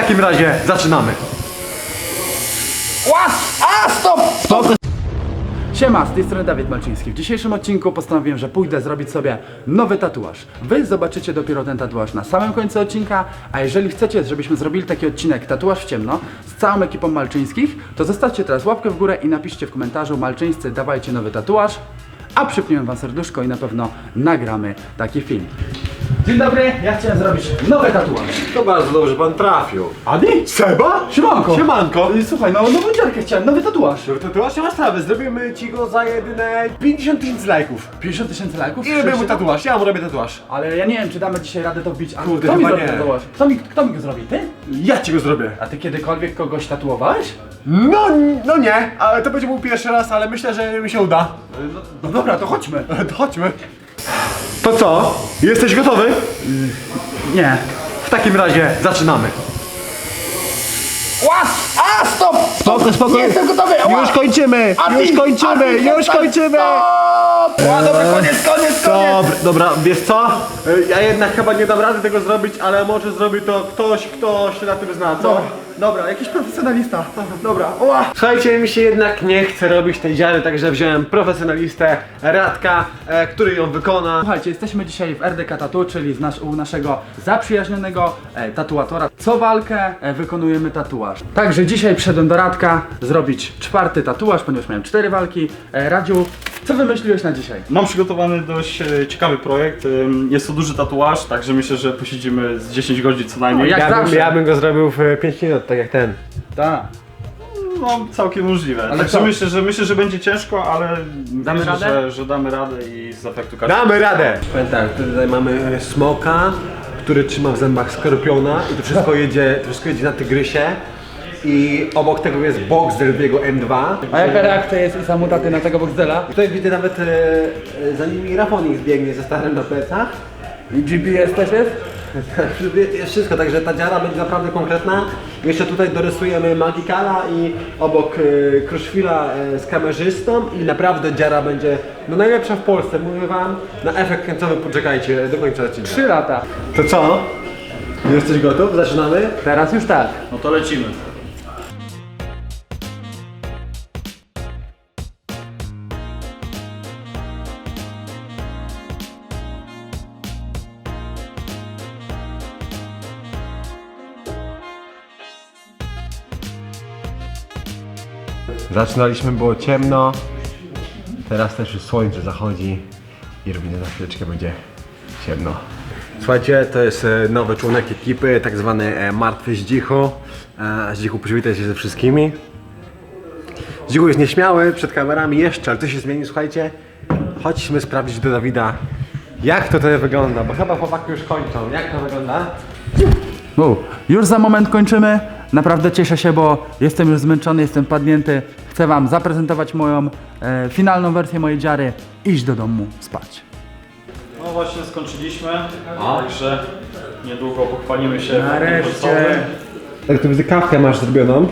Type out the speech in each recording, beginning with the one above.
takim razie zaczynamy. Łas! A, stop! Siema, z tej strony Dawid Malczyński. W dzisiejszym odcinku postanowiłem, że pójdę zrobić sobie nowy tatuaż. Wy zobaczycie dopiero ten tatuaż na samym końcu odcinka, a jeżeli chcecie, żebyśmy zrobili taki odcinek tatuaż w ciemno z całą ekipą Malczyńskich, to zostawcie teraz łapkę w górę i napiszcie w komentarzu Malczyńscy dawajcie nowy tatuaż, a przypniemy wam serduszko i na pewno nagramy taki film. Dzień dobry, ja chciałem zrobić nowy tatuaż. To bardzo dobrze, pan trafił. Adi? Seba? Siemanko! Siemanko. Y, Słuchaj, no nową dziarkę chciałem, nowy tatuaż. Tatuaż nie ma sprawy, zrobimy ci go za jedyne 50 tysięcy lajków. 50 tysięcy lajków? I robimy mu tatuaż, ja mu robię tatuaż. Ale ja nie wiem, czy damy dzisiaj radę to wbić. A Kurde, kto mi chyba zrobi nie. tatuaż? Kto mi, kto mi go zrobi? Ty? Ja ci go zrobię. A ty kiedykolwiek kogoś tatuowałeś? No, no nie, ale to będzie mój pierwszy raz, ale myślę, że mi się uda. No dobra, to chodźmy. To chodźmy. To co? Jesteś gotowy? Nie. W takim razie zaczynamy. Łas! A, stop! Spoko, spoko. Nie jestem gotowy! Ła! Już kończymy, Adi, już kończymy, Adi, już przestań, kończymy. Stop! Ła, dobra, koniec, koniec, koniec! Dobra, dobra, wiesz co? Ja jednak chyba nie dam rady tego zrobić, ale może zrobi to ktoś, kto się na tym zna, co? Dobra, dobra, jakiś profesjonalista. Dobra, ła! Słuchajcie, mi się jednak nie chce robić tej dziary, także wziąłem profesjonalistę Radka, e, który ją wykona. Słuchajcie, jesteśmy dzisiaj w RDK Tattoo, czyli z nasz, u naszego zaprzyjaźnionego e, tatuatora. Co walkę e, wykonujemy tatuaż. Także dzisiaj przyszedłem do Radka zrobić czwarty tatuaż, ponieważ miałem cztery walki. E, Radziu, co wymyśliłeś na dzisiaj? Mam przygotowany dość e, ciekawy projekt. Ym, Jest to duży tatuaż, także myślę, że posiedzimy z 10 godzin co najmniej. No, jak Ja bym, zawsze. ja bym go zrobił w 5 minut, tak jak ten. Tak. No, całkiem możliwe. Ale także co? myślę, że myślę, że będzie ciężko, ale Damy wierzę, radę? Że, że damy radę i z efektu każdy. Damy radę! Powiem tak, tutaj mamy smoka, który trzyma w zębach skorpiona i to wszystko jedzie, to wszystko jedzie na tygrysie. I obok tego jest box Delviego M2. A jaka reakcja jest Isa Mutaty na tego Boxdela? Tutaj widzę nawet e, e, za nimi Rafonik zbiegnie ze starym na plecach. I GPS też jest? Jest wszystko, także ta dziara będzie naprawdę konkretna. Jeszcze tutaj dorysujemy Magikala i obok e, Kruszwila e, z kamerzystą i naprawdę dziara będzie no najlepsza w Polsce, mówię wam. Na efekt końcowy poczekajcie do końca odcinka. Trzy lata. To co? Jesteś gotów? Zaczynamy? Teraz już tak. No to lecimy. Zaczynaliśmy, było ciemno. Teraz też już słońce zachodzi i robimy za chwileczkę będzie ciemno. Słuchajcie, to jest e, nowy członek ekipy, tak zwany e, Martwy Zdzichu. E, Zdzichu, przywitaj się ze wszystkimi. Zdzichu jest nieśmiały przed kamerami jeszcze, ale to się zmieni, słuchajcie. Chodźmy sprawdzić do Dawida, jak to tutaj wygląda, bo chyba chłopaki już kończą. Jak to wygląda? U, już za moment kończymy. Naprawdę cieszę się, bo jestem już zmęczony, jestem padnięty. Chcę Wam zaprezentować moją e, finalną wersję mojej dziary. Iść do domu spać. No właśnie skończyliśmy, także niedługo pochwalimy się. Nareszcie. Tak, tu widzę kawkę masz zrobioną.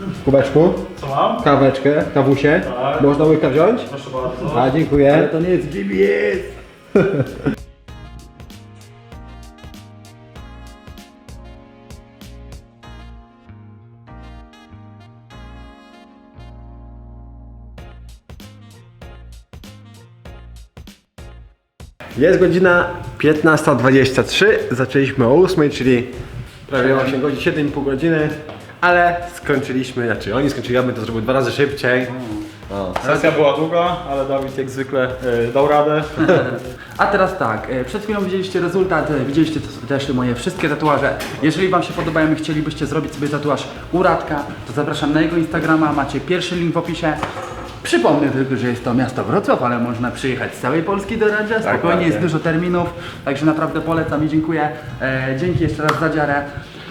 W kubeczku. Co mam? Kaweczkę, kawusie. Tak. Można łyka wziąć? Proszę bardzo. A, dziękuję. to nie jest GPS. Jest godzina 15.23. Zaczęliśmy o 8, czyli prawie 8 godzin, 7,5 godziny. Ale skończyliśmy, znaczy oni skończyli, ja bym to zrobił dwa razy szybciej. Sesja była długa, ale Dawid jak zwykle e, dał radę. A teraz tak, e, przed chwilą widzieliście rezultat, e, widzieliście też moje wszystkie tatuaże. Jeżeli Wam się podobają i chcielibyście zrobić sobie tatuaż u Radka, to zapraszam na jego Instagrama, macie pierwszy link w opisie. Przypomnę tylko, że jest to miasto Wrocław, ale można przyjechać z całej Polski do Radzia, spokojnie, jest dużo terminów, także naprawdę polecam i dziękuję. E, dzięki jeszcze raz za dziarę.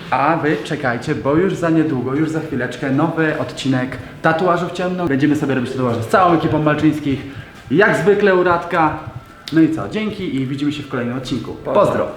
A Wy czekajcie, bo już za niedługo, już za chwileczkę nowy odcinek tatuażów ciemno. Będziemy sobie robić tatuaże z całą ekipą Malczyńskich, jak zwykle u Radka. No i co, dzięki i widzimy się w kolejnym odcinku. Pozdro!